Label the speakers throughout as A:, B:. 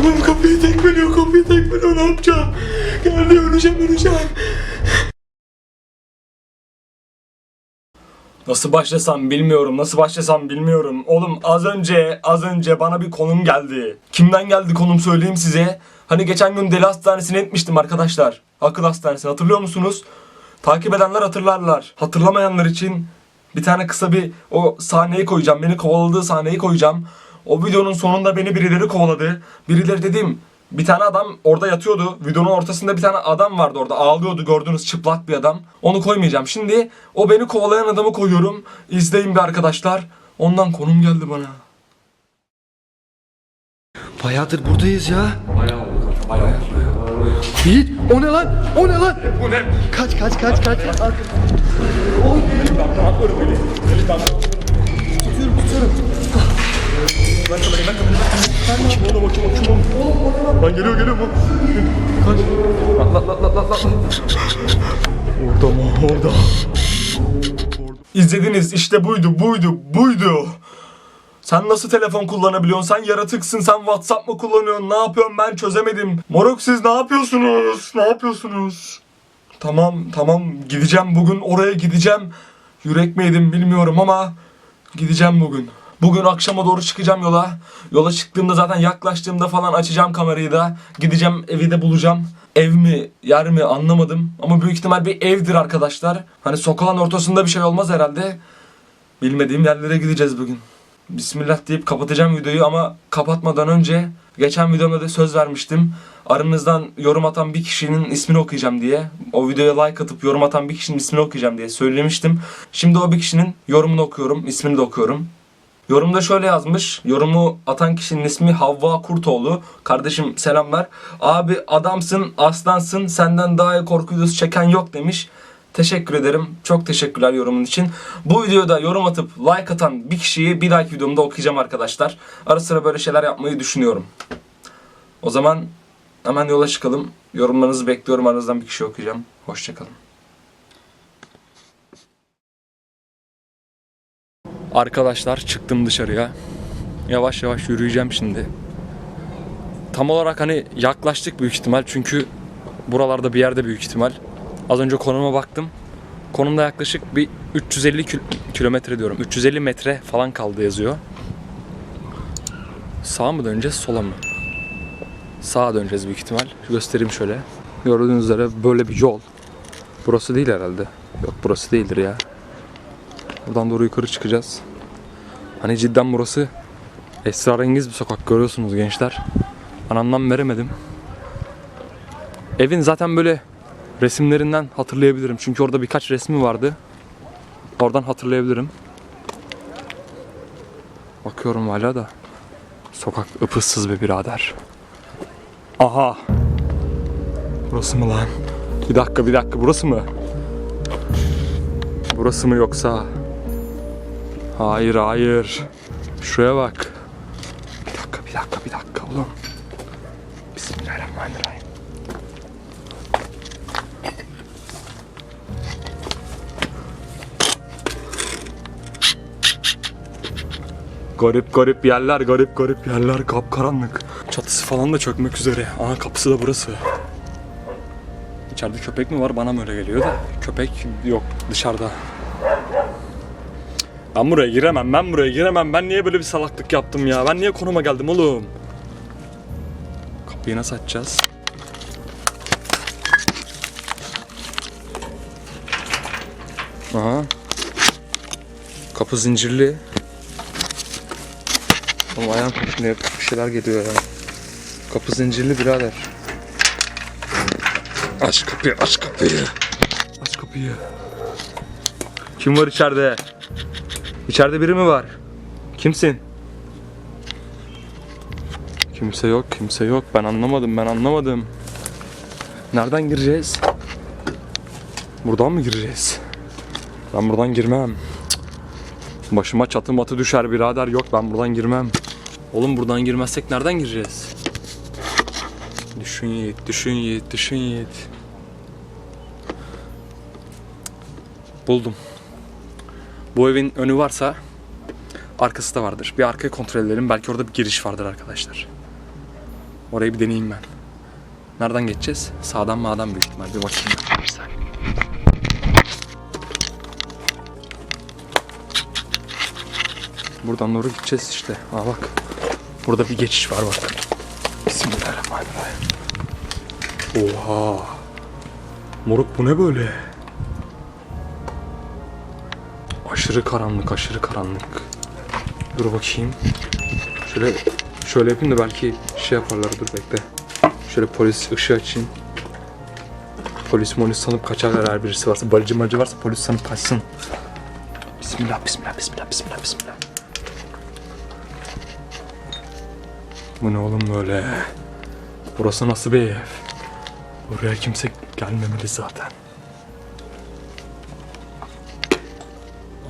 A: Oğlum kapıyı tekmeliyor, kapıyı tekmeliyor. Ne yapacağım? Geldi öleceğim, öleceğim. Nasıl başlasam bilmiyorum, nasıl başlasam bilmiyorum. Oğlum az önce, az önce bana bir konum geldi. Kimden geldi konum söyleyeyim size. Hani geçen gün deli hastanesine etmiştim arkadaşlar. Akıl hastanesi hatırlıyor musunuz? Takip edenler hatırlarlar. Hatırlamayanlar için bir tane kısa bir o sahneyi koyacağım. Beni kovaladığı sahneyi koyacağım. O videonun sonunda beni birileri kovaladı. Birileri dediğim bir tane adam orada yatıyordu. Videonun ortasında bir tane adam vardı orada. Ağlıyordu gördüğünüz çıplak bir adam. Onu koymayacağım. Şimdi o beni kovalayan adamı koyuyorum. İzleyin bir arkadaşlar. Ondan konum geldi bana.
B: Bayağıdır buradayız ya.
A: Bayağı oldu. Bayağı
B: Yiğit o ne lan? O ne lan? Bu ne? Kaç kaç kaç kaç.
A: Kim oğlum o kim o kim oğlum? Lan geliyor geliyor mu? Kaç. Lan lan lan lan lan. Orada mı? Orada. İzlediniz işte buydu buydu buydu. Sen nasıl telefon kullanabiliyorsun? Sen yaratıksın. Sen WhatsApp mı kullanıyorsun? Ne yapıyorsun? Ben çözemedim. Moruk siz ne yapıyorsunuz? Ne yapıyorsunuz? Tamam tamam gideceğim bugün oraya gideceğim. Yürek mi yedim bilmiyorum ama gideceğim bugün. Bugün akşama doğru çıkacağım yola. Yola çıktığımda zaten yaklaştığımda falan açacağım kamerayı da. Gideceğim evi de bulacağım. Ev mi yer mi anlamadım. Ama büyük ihtimal bir evdir arkadaşlar. Hani sokağın ortasında bir şey olmaz herhalde. Bilmediğim yerlere gideceğiz bugün. Bismillah deyip kapatacağım videoyu ama kapatmadan önce geçen videomda da söz vermiştim. Aranızdan yorum atan bir kişinin ismini okuyacağım diye. O videoya like atıp yorum atan bir kişinin ismini okuyacağım diye söylemiştim. Şimdi o bir kişinin yorumunu okuyorum, ismini de okuyorum. Yorumda şöyle yazmış. Yorumu atan kişinin ismi Havva Kurtoğlu. Kardeşim selamlar. Abi adamsın, aslansın. Senden daha iyi korku çeken yok demiş. Teşekkür ederim. Çok teşekkürler yorumun için. Bu videoda yorum atıp like atan bir kişiyi bir dahaki videomda okuyacağım arkadaşlar. Ara sıra böyle şeyler yapmayı düşünüyorum. O zaman hemen yola çıkalım. Yorumlarınızı bekliyorum. Aranızdan bir kişi okuyacağım. Hoşçakalın. Arkadaşlar çıktım dışarıya. Yavaş yavaş yürüyeceğim şimdi. Tam olarak hani yaklaştık büyük ihtimal çünkü buralarda bir yerde büyük ihtimal. Az önce konuma baktım. Konumda yaklaşık bir 350 kil- kilometre diyorum. 350 metre falan kaldı yazıyor. Sağa mı döneceğiz, sola mı? Sağa döneceğiz büyük ihtimal. Göstereyim şöyle. Gördüğünüz üzere böyle bir yol. Burası değil herhalde. Yok burası değildir ya. Buradan doğru yukarı çıkacağız. Hani cidden burası esrarengiz bir sokak görüyorsunuz gençler. Ben anlam veremedim. Evin zaten böyle resimlerinden hatırlayabilirim. Çünkü orada birkaç resmi vardı. Oradan hatırlayabilirim. Bakıyorum hala da. Sokak ıpıssız be birader. Aha. Burası mı lan? Bir dakika bir dakika burası mı? Burası mı yoksa? Hayır hayır. Şuraya bak. Bir dakika bir dakika bir dakika oğlum. Bismillahirrahmanirrahim. Garip garip yerler, garip garip yerler, kapkaranlık. Çatısı falan da çökmek üzere. Aha kapısı da burası. İçeride köpek mi var bana mı öyle geliyor da. Köpek yok dışarıda. Ben buraya giremem, ben buraya giremem. Ben niye böyle bir salaklık yaptım ya? Ben niye konuma geldim oğlum? Kapıyı nasıl açacağız? Aha. Kapı zincirli. Oğlum ayağım kaşınıyor. Bir şeyler geliyor ya. Kapı zincirli birader. Aç kapıyı, aç kapıyı. Aç kapıyı. Kim var içeride? İçeride biri mi var? Kimsin? Kimse yok, kimse yok. Ben anlamadım, ben anlamadım. Nereden gireceğiz? Buradan mı gireceğiz? Ben buradan girmem. Başıma çatı matı düşer birader. Yok ben buradan girmem. Oğlum buradan girmezsek nereden gireceğiz? Düşün Yiğit, düşün Yiğit, düşün Yiğit. Buldum. Bu evin önü varsa arkası da vardır. Bir arkayı kontrol edelim. Belki orada bir giriş vardır arkadaşlar. Orayı bir deneyeyim ben. Nereden geçeceğiz? Sağdan mağdan büyük ihtimal. Bir bakayım. Bir. Buradan doğru gideceğiz işte. Aa bak. Burada bir geçiş var bak. Bismillahirrahmanirrahim. Oha. Moruk bu ne böyle? Aşırı karanlık, aşırı karanlık. Dur bakayım. Şöyle şöyle yapayım da belki şey yaparlar dur bekle. Şöyle polis ışığı açayım. Polis molis sanıp kaçarlar her birisi varsa. Balıcı macı varsa polis sanıp kaçsın. Bismillah, bismillah, bismillah, bismillah, bismillah. Bu ne oğlum böyle? Burası nasıl bir ev? Buraya kimse gelmemeli zaten.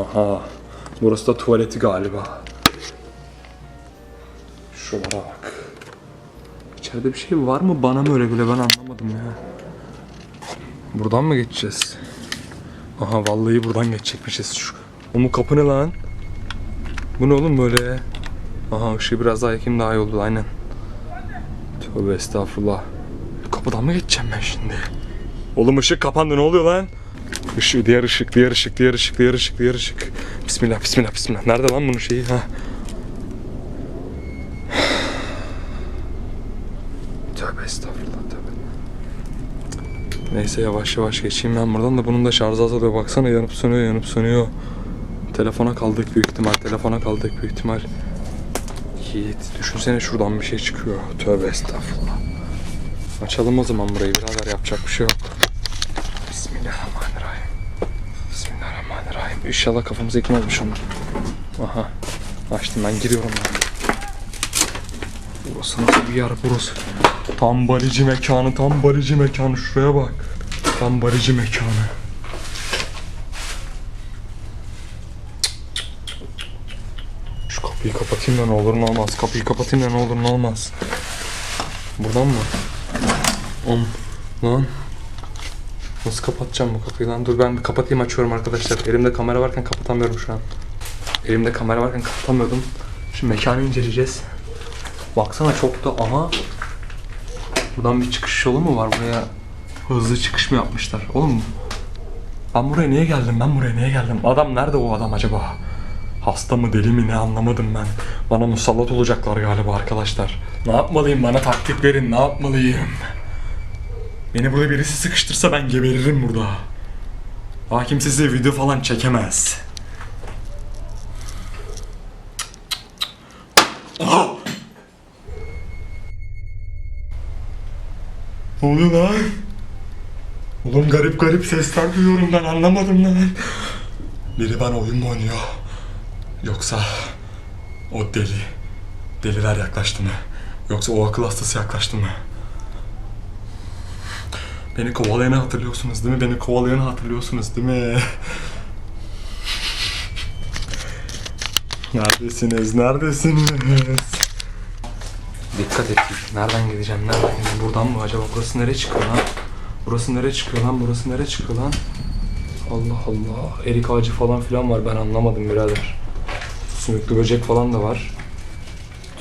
A: Aha. Burası da tuvaleti galiba. Şuralara bak. İçeride bir şey var mı? Bana mı öyle bile ben anlamadım ya. Buradan mı geçeceğiz? Aha vallahi buradan geçecekmişiz. Şu, o mu kapı ne lan? Bu ne oğlum böyle? Aha ışığı biraz daha yakayım daha iyi oldu aynen. Tövbe estağfurullah. Kapıdan mı geçeceğim ben şimdi? Oğlum ışık kapandı ne oluyor lan? Işık, diğer ışık, diğer ışık, diğer ışık, diğer ışık, diğer ışık. Bismillah, bismillah, bismillah. Nerede lan bunun şeyi? Ha? Tövbe estağfurullah, tövbe. Neyse yavaş yavaş geçeyim ben buradan da bunun da şarjı azalıyor. Baksana yanıp sönüyor, yanıp sönüyor. Telefona kaldık büyük ihtimal, telefona kaldık büyük ihtimal. Yiğit, düşünsene şuradan bir şey çıkıyor. Tövbe estağfurullah. Açalım o zaman burayı birader yapacak bir şey yok. Bismillahirrahmanirrahim. Bismillahirrahmanirrahim. İnşallah kafamıza ekmezmiş onlar. Aha. Açtım ben giriyorum ben. Burası nasıl bir yer burası? Tam barici mekanı, tam barici mekanı. Şuraya bak. Tam barici mekanı. Şu kapıyı kapatayım da ne olur ne olmaz. Kapıyı kapatayım da ne olur ne olmaz. Buradan mı? Om. Lan. Nasıl kapatacağım bu kapıyı lan? Dur ben bir kapatayım açıyorum arkadaşlar. Elimde kamera varken kapatamıyorum şu an. Elimde kamera varken kapatamıyordum. Şimdi mekanı inceleyeceğiz. Baksana çok da ama buradan bir çıkış yolu mu var buraya? Hızlı çıkış mı yapmışlar? Oğlum ben buraya niye geldim? Ben buraya niye geldim? Adam nerede o adam acaba? Hasta mı deli mi ne anlamadım ben. Bana musallat olacaklar galiba arkadaşlar. Ne yapmalıyım bana taktik verin ne yapmalıyım? Beni burada birisi sıkıştırsa ben geberirim burada. Daha kimse size video falan çekemez. Aha! Ne oluyor lan? Oğlum garip garip sesler duyuyorum ben anlamadım lan. Biri bana oyun mu oynuyor? Yoksa o deli, deliler yaklaştı mı? Yoksa o akıl hastası yaklaştı mı? Beni kovalayanı hatırlıyorsunuz değil mi? Beni kovalayanı hatırlıyorsunuz değil mi? Neredesiniz? Neredesiniz? Dikkat et. Nereden gideceğim? Nereden gideceğim? Buradan mı acaba? Burası nereye çıkıyor lan? Burası nereye çıkıyor lan? Burası nereye çıkıyor lan? Allah Allah. Erik ağacı falan filan var. Ben anlamadım birader. Sümüklü böcek falan da var.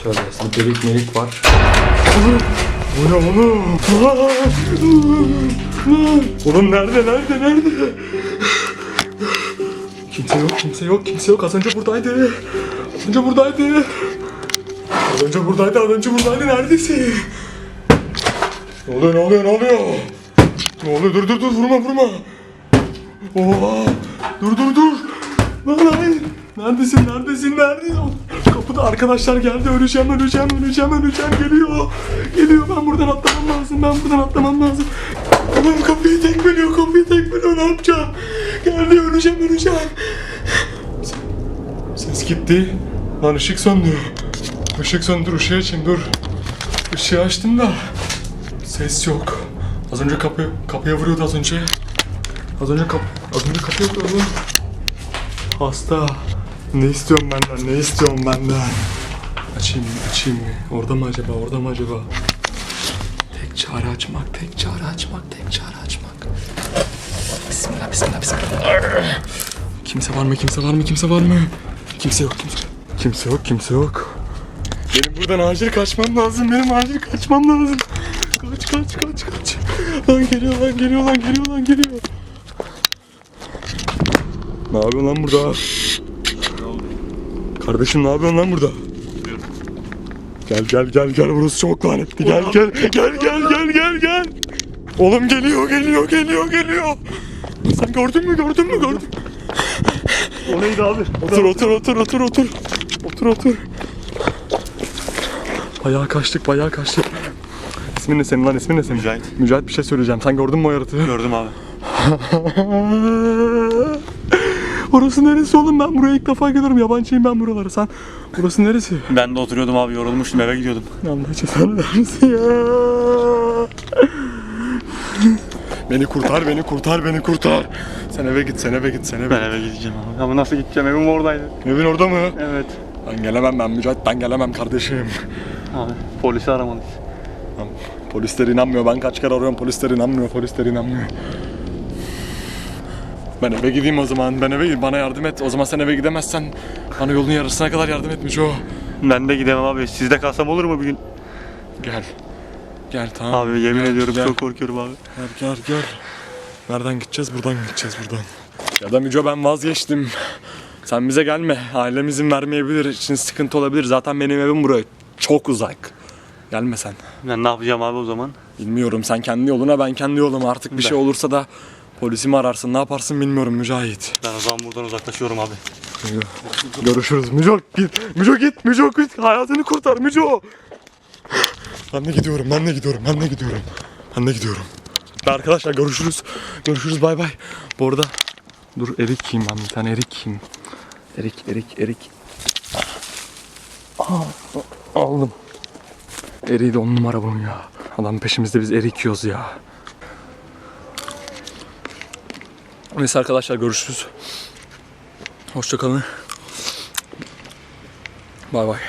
A: Tövbe. Delik melik var. Bu ne oğlum? Oğlum nerede nerede nerede? Kimse yok kimse yok kimse yok az önce buradaydı. Az önce buradaydı. Az önce buradaydı az önce buradaydı neredesin? Ne oluyor ne oluyor ne oluyor? Ne oluyor dur dur dur vurma vurma. Oha dur dur dur. Lan lan. Neredesin neredesin neredesin? Kapıda arkadaşlar geldi öleceğim öleceğim öleceğim öleceğim geliyor. Geliyor ben buradan atlamam lazım ben buradan atlamam lazım. Oğlum kapıyı tekmeliyor kapıyı tekmeliyor ne yapacağım? Geldi öleceğim öleceğim. Ses gitti. Lan ışık söndü. Işık söndü dur ışığı açayım dur. Işığı açtım da ses yok. Az önce kapı kapıya vuruyordu az önce. Az önce kap az önce kapıya vuruyordu. Hasta. Ne istiyorsun benden? Ne istiyorsun benden? Açayım mı? Açayım mı? Orada mı acaba? Orada mı acaba? Tek çare açmak, tek çare açmak, tek çare açmak. Bismillah, bismillah, bismillah. Kimse var mı? Kimse var mı? Kimse var mı? Kimse yok, kimse. Kimse yok, kimse yok. Benim buradan acil kaçmam lazım. Benim acil kaçmam lazım. Kaç kaç kaç kaç. Lan geliyor lan geliyor lan geliyor lan geliyor. Ne yapıyorsun lan burada? Kardeşim ne yapıyorsun lan burada? Gel gel gel gel burası çok lanetli. Gel gel gel gel gel gel gel. Oğlum geliyor geliyor geliyor geliyor. Sen gördün mü gördün mü gördün?
C: O neydi abi?
A: Otur otur otur otur otur. Otur otur. Bayağı kaçtık bayağı kaçtık. İsmin ne senin lan ismin ne senin?
C: Mücahit.
A: Mücahit bir şey söyleyeceğim. Sen gördün mü o yaratığı?
C: Gördüm abi.
A: Orası neresi oğlum? Ben buraya ilk defa geliyorum. Yabancıyım ben buralara. Sen burası neresi?
C: Ben de oturuyordum abi yorulmuştum eve gidiyordum.
A: Allah cezanı vermesin ya. beni kurtar, beni kurtar, beni kurtar. Sen eve git, sen eve git, sen eve
C: Ben eve gideceğim abi. Ama nasıl gideceğim evim oradaydı.
A: Evin orada mı?
C: Evet.
A: Ben gelemem ben Mücahit, ben gelemem kardeşim.
C: Abi polisi aramalıyız.
A: Lan, Polisler inanmıyor. Ben kaç kere arıyorum polisler inanmıyor. Polisler inanmıyor. Ben eve gideyim o zaman. Ben eve gideyim. Bana yardım et. O zaman sen eve gidemezsen bana yolun yarısına kadar yardım et Müco.
C: Ben de gidemem abi. Sizde kalsam olur mu bir gün?
A: Gel. Gel tamam.
C: Abi yemin
A: Gel,
C: ediyorum
A: gel.
C: çok korkuyorum abi.
A: Gel gel gel. Nereden gideceğiz? Buradan gideceğiz buradan. Ya da Müco ben vazgeçtim. Sen bize gelme. Ailem izin vermeyebilir. için sıkıntı olabilir. Zaten benim evim buraya. Çok uzak. Gelme sen.
C: Ben ne yapacağım abi o zaman?
A: Bilmiyorum sen kendi yoluna ben kendi yoluma artık bir şey olursa da polisimi ararsın ne yaparsın bilmiyorum Mücahit.
C: Ben o zaman buradan uzaklaşıyorum abi.
A: Görüşürüz Müco git Müco git Müco git hayatını kurtar Müco. Ben de gidiyorum ben de gidiyorum ben de gidiyorum. Ben de gidiyorum. Arkadaşlar görüşürüz. Görüşürüz bay bay. Bu arada dur erik yiyeyim ben bir tane erik yiyeyim. Erik erik erik. Aa, aldım. Eriği de on numara bunun ya. Adam peşimizde biz erik yiyoruz ya. Neyse arkadaşlar görüşürüz. Hoşçakalın. Bay bay.